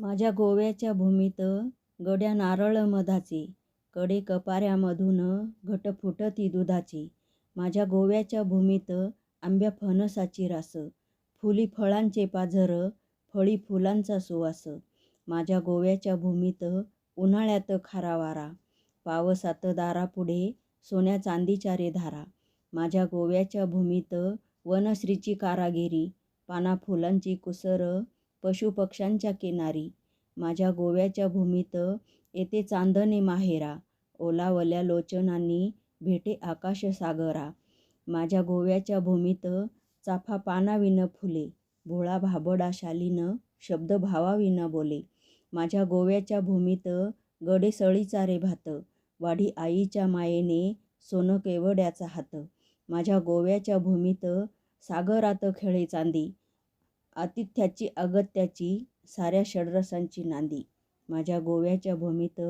माझ्या गोव्याच्या भूमीत गड्या नारळ मधाचे कडे कपाऱ्यामधून घट फुटती दुधाची. माझ्या गोव्याच्या भूमीत आंब्या फणसाची रास फुली फळांचे पाझर फळी फुलांचा सुवास. माझ्या गोव्याच्या भूमीत उन्हाळ्यात खारा वारा पावसात दारापुढे सोन्या चांदीच्या रे धारा माझ्या गोव्याच्या भूमीत वनश्रीची कारागिरी पाना फुलांची कुसर पशुपक्ष्यांच्या किनारी. माझ्या गोव्याच्या भूमीत येते चांदणे माहेरा ओलावल्या लोचनांनी भेटे आकाश सागरा. माझ्या गोव्याच्या भूमीत चाफा पानाविन फुले भोळा भाबडा शालीन शब्द भावाविन बोले. माझ्या गोव्याच्या भूमीत गडे सळीचा रे भात वाढी आईच्या मायेने सोनं केवड्याचा हात. माझ्या गोव्याच्या भूमीत सागरात खेळे चांदी आतिथ्याची अगत्याची साऱ्या षड्रसांची नांदी. माझ्या गोव्याच्या भूमीत